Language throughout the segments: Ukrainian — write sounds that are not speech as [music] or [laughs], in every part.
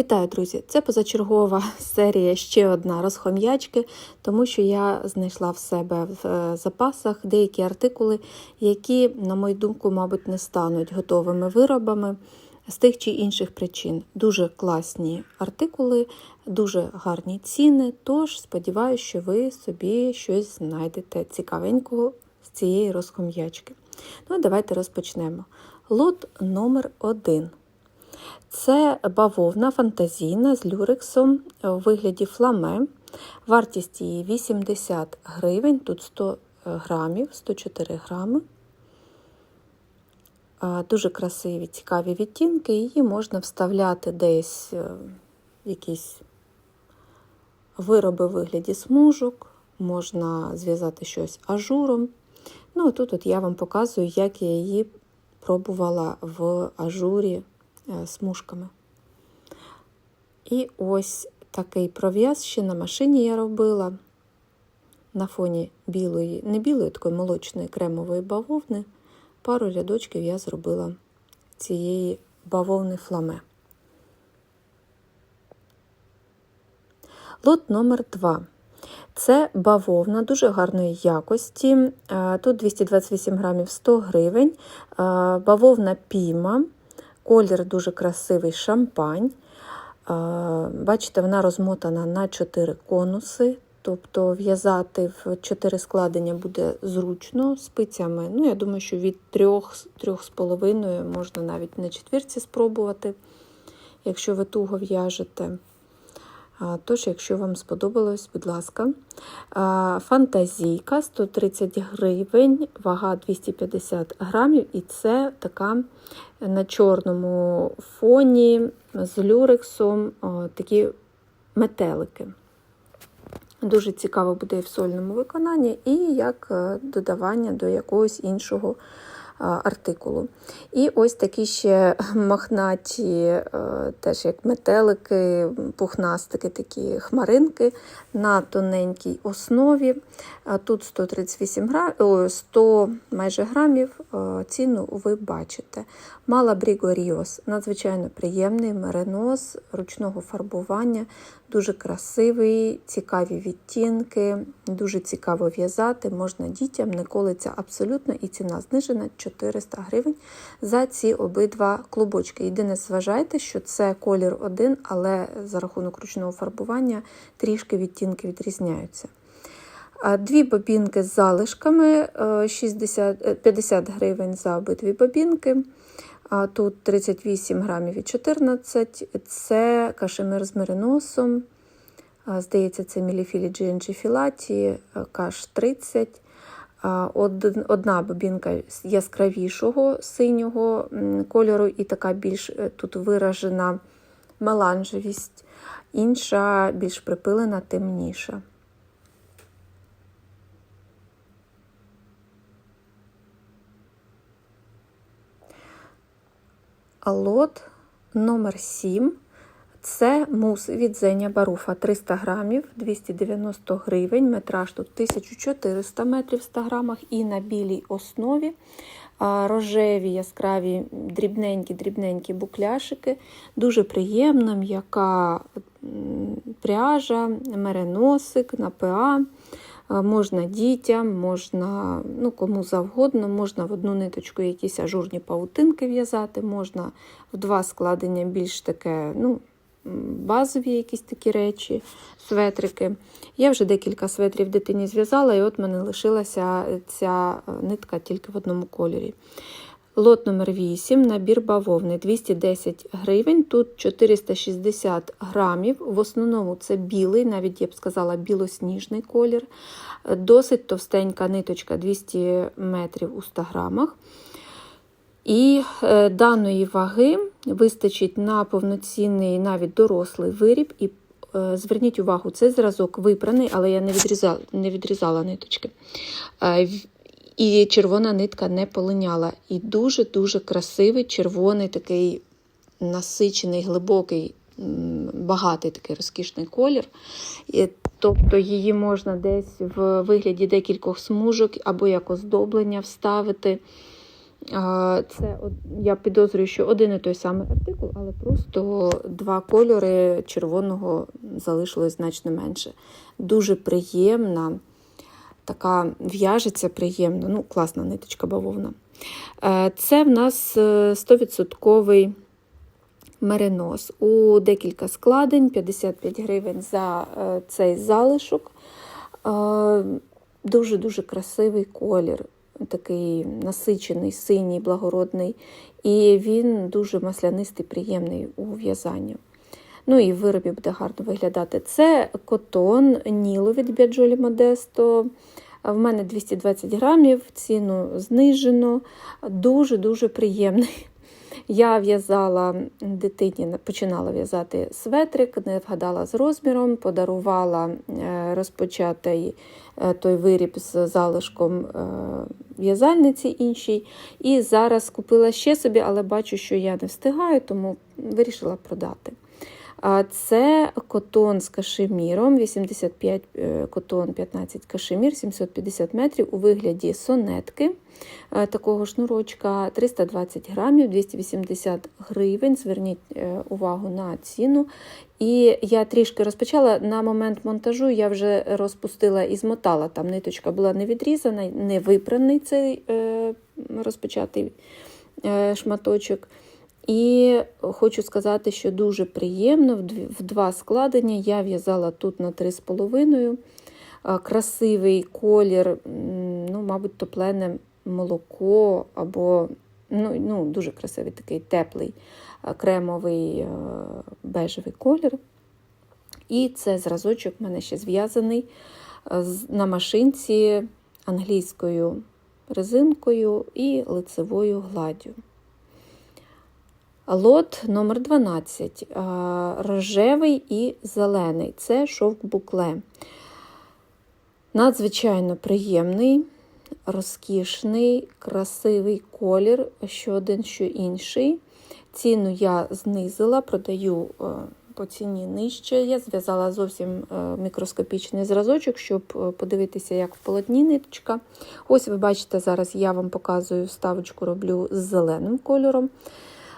Вітаю, друзі! Це позачергова [laughs] серія ще одна розхом'ячки, тому що я знайшла в себе в е, запасах деякі артикули, які, на мою думку, мабуть, не стануть готовими виробами з тих чи інших причин. Дуже класні артикули, дуже гарні ціни. Тож сподіваюся, що ви собі щось знайдете цікавенького з цієї розхом'ячки. Ну, давайте розпочнемо. Лот номер один. Це бавовна фантазійна з люрексом у вигляді фламе. Вартість її 80 гривень, тут 100 грамів, 104 грами. Дуже красиві, цікаві відтінки. Її можна вставляти десь в якісь вироби у вигляді смужок, можна зв'язати щось ажуром. Ну, тут от я вам показую, як я її пробувала в ажурі смужками. І ось такий пров'яз ще на машині я робила на фоні білої, не білої, такої молочної кремової бавовни. Пару рядочків я зробила цієї бавовни фламе. Лот номер 2 Це бавовна дуже гарної якості. Тут 228 грамів 100 гривень, бавовна піма. Колір дуже красивий шампань. Бачите, вона розмотана на 4 конуси, тобто в'язати в 4 складення буде зручно спицями. Ну, Я думаю, що від 3-3,5 можна навіть на четвірці спробувати, якщо ви туго в'яжете. Тож, якщо вам сподобалось, будь ласка. Фантазійка 130 гривень, вага 250 грамів, і це така на чорному фоні з люрексом такі метелики. Дуже цікаво буде і в сольному виконанні, і як е, додавання до якогось іншого артикулу. І ось такі ще махнаті, е, теж як метелики, пухнастики, такі хмаринки на тоненькій основі. Тут 138 грам, 100 майже грамів, ціну ви бачите. Мала Брігоріос, надзвичайно приємний меринос ручного фарбування, дуже красивий, цікаві відтінки, дуже цікаво в'язати, можна дітям, не колиться абсолютно, і ціна знижена 400 гривень за ці обидва клубочки. Єдине, зважайте, що це колір один, але за рахунок ручного фарбування трішки відтінки відрізняються. Дві бобінки з залишками 60, 50 гривень за обидві бобінки. Тут 38 грамів і 14 це кашемир з мериносом. Здається, це міліфілі GNG філаті, каш 30. Одна бобінка яскравішого синього кольору, і така більш е, тут виражена меланжевість, інша більш припилена, темніша. А лот номер 7 це мус від Зеня Баруфа 300 грамів, 290 гривень, метраж тут 1400 метрів в 100 грамах і на білій основі рожеві, яскраві, дрібненькі-дрібненькі букляшики. Дуже приємна, м'яка пряжа, мереносик на ПА. Можна дітям, можна ну, кому завгодно, можна в одну ниточку якісь ажурні павутинки в'язати, можна в два складення більш таке, ну, базові якісь такі речі, светрики. Я вже декілька светрів дитині зв'язала, і от мене лишилася ця нитка тільки в одному кольорі. Лот номер 8 набір бавовни 210 гривень, тут 460 грамів. В основному це білий, навіть я б сказала, білосніжний колір. Досить товстенька ниточка 200 метрів у 100 грамах. І е, даної ваги вистачить на повноцінний, навіть дорослий виріб. І е, зверніть увагу, цей зразок випраний, але я не відрізала, не відрізала ниточки. І червона нитка не полиняла. І дуже-дуже красивий червоний такий насичений, глибокий, багатий такий розкішний колір. Тобто її можна десь в вигляді декількох смужок або як оздоблення вставити. Це я підозрюю, що один і той самий артикул, але просто два кольори червоного залишилось значно менше. Дуже приємна, така в'яжеться приємно, ну, класна ниточка бавовна. Е, Це в нас е, 100% меринос. У декілька складень, 55 гривень за е, цей залишок. Е, Дуже-дуже красивий колір, такий насичений, синій, благородний. І він дуже маслянистий, приємний у в'язанні. Ну і в виробі буде гарно виглядати. Це котон Ніло від Біаджолі Модесто. В мене 220 грамів, ціну знижено. Дуже-дуже приємний. Я в'язала дитині, починала в'язати светрик, не вгадала з розміром, подарувала е, розпочатий е, той виріб з залишком е, в'язальниці іншій. І зараз купила ще собі, але бачу, що я не встигаю, тому вирішила продати. Це котон з кашеміром, 85 е, котон, 15 кашемір, 750 метрів у вигляді сонетки е, такого шнурочка, 320 грамів, 280 гривень. Зверніть е, увагу на ціну. І я трішки розпочала на момент монтажу, я вже розпустила і змотала. Там ниточка була не відрізана, не випраний цей розпочатий шматочок. І хочу сказати, що дуже приємно, в два складення я в'язала тут на 3,5. Красивий колір, ну, мабуть, топлене молоко або ну, ну, дуже красивий такий теплий кремовий бежевий колір. І це зразочок в мене ще зв'язаний на машинці англійською резинкою і лицевою гладдю. Лот номер 12 рожевий і зелений. Це шовк букле. Надзвичайно приємний, розкішний, красивий колір, що один, що інший. Ціну я знизила, продаю е, по ціні нижче. Я зв'язала зовсім е, мікроскопічний зразочок, щоб е, подивитися, як в полотні ниточка. Ось ви бачите, зараз я вам показую вставочку, роблю з зеленим кольором.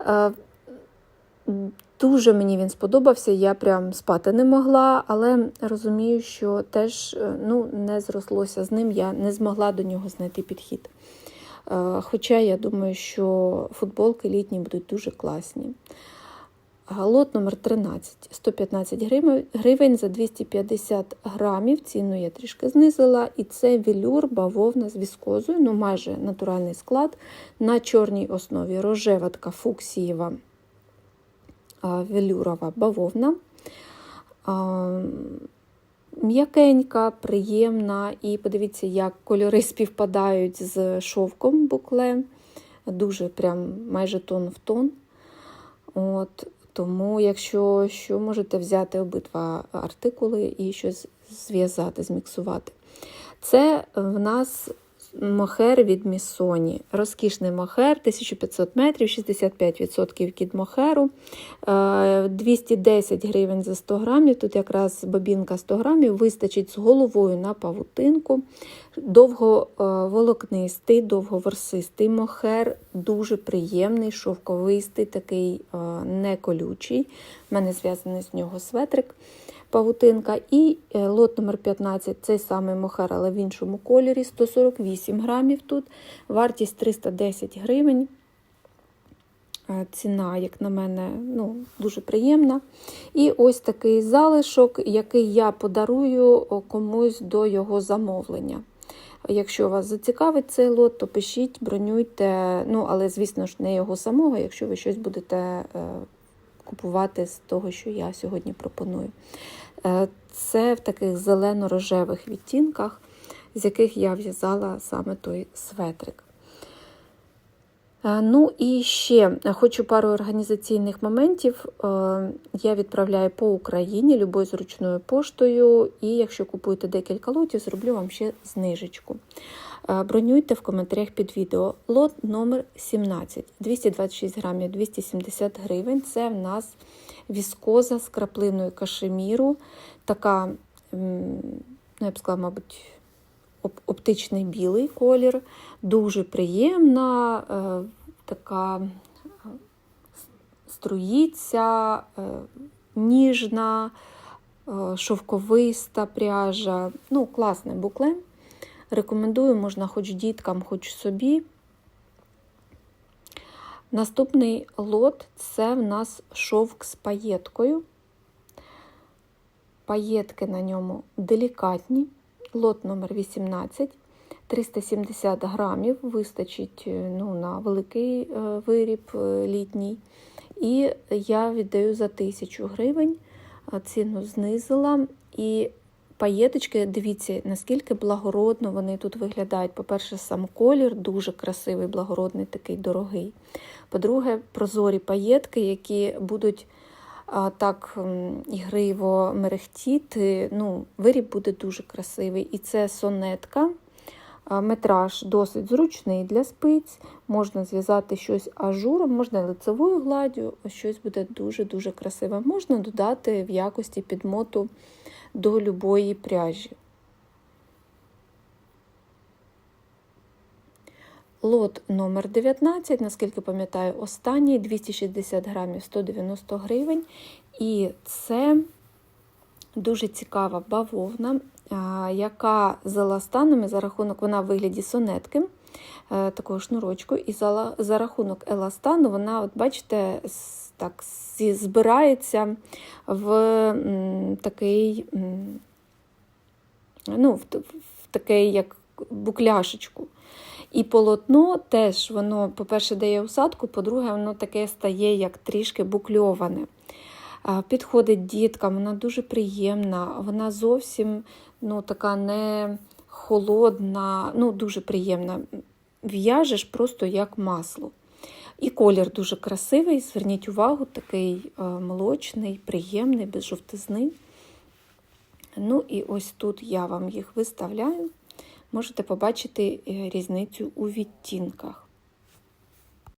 Е, Дуже мені він сподобався, я прям спати не могла, але розумію, що теж е, ну, не зрослося з ним, я не змогла до нього знайти підхід. Е, Хоча я думаю, що футболки літні будуть дуже класні. Лот номер 13 115 гривень- за 250 грамів. Ціну я трішки знизила. І це велюр бавовна з віскозою, ну майже натуральний склад на чорній основі. Рожева така фуксієва а, велюрова бавовна. М'якенька, приємна, і подивіться, як кольори співпадають з шовком букле. Дуже прям майже тон в тон. От, тому, якщо що, можете взяти обидва артикули і щось зв'язати, зміксувати. Це в нас мохер від Місоні. Розкішний мохер, 1500 метрів, 65% кід мохеру, Е, 210 гривень за 100 грамів. Тут якраз бобінка 100 грамів вистачить з головою на павутинку. Довговолокнистий, довговорсистий мохер, дуже приємний, шовковистий, такий е, не колючий. У мене зв'язаний з нього светрик павутинка. І е, лот номер 15 цей самий мохер, але в іншому кольорі 148 грамів тут. Вартість 310 гривень. Е, Ціна, як на мене, ну, дуже приємна. І ось такий залишок, який я подарую комусь до його замовлення. Якщо вас зацікавить цей лот, то пишіть, бронюйте. Ну, але, звісно ж, не його самого, якщо ви щось будете е, купувати з того, що я сьогодні пропоную. Е, Це в таких зелено-рожевих відтінках, з яких я в'язала саме той светрик. Е, Ну і ще хочу пару організаційних моментів. Е, Я відправляю по Україні любою зручною поштою, і якщо купуєте декілька лотів, зроблю вам ще знижечку. Е, Бронюйте в коментарях під відео. Лот номер 17, 226 грамів, 270 гривень. Це в нас віскоза з краплиною кашеміру. Така, ну, я б сказала, мабуть, оптичний білий колір, дуже приємна, е, така е, струїться, е, ніжна, шовковиста пряжа. Ну, класний букле. Рекомендую, можна хоч діткам, хоч собі. Наступний лот це в нас шовк з паєткою. Паєтки на ньому делікатні. Лот номер 18, 370 грамів, вистачить е, ну, на великий е, виріб е, літній. І я віддаю за 1000 гривень, ціну знизила. І паєточки, дивіться, наскільки благородно вони тут виглядають. По-перше, сам колір дуже красивий, благородний, такий дорогий. По-друге, прозорі паєтки, які будуть так ігриво мерехтіти. Ну, виріб буде дуже красивий. І це сонетка. Метраж досить зручний для спиць. Можна зв'язати щось ажуром, можна лицевою гладдю, щось буде дуже-дуже красиве. Можна додати в якості підмоту до любої пряжі. Лот номер 19, наскільки пам'ятаю, останній 260 грамів 190 гривень. І це дуже цікава бавовна, яка з еластанами за рахунок, вона в вигляді сонетки, е, такого шнурочку, і за, за рахунок еластану вона, от бачите, так збирається в такий, ну, в такий, як букляшечку. І полотно теж воно, по-перше, дає усадку, по-друге, воно таке стає як трішки букльоване. Підходить діткам, вона дуже приємна, вона зовсім ну, така не холодна, ну, дуже приємна. В'яжеш просто як масло. І колір дуже красивий, зверніть увагу, такий молочний, приємний, без жовтизни. Ну і ось тут я вам їх виставляю. Можете побачити е, різницю у відтінках.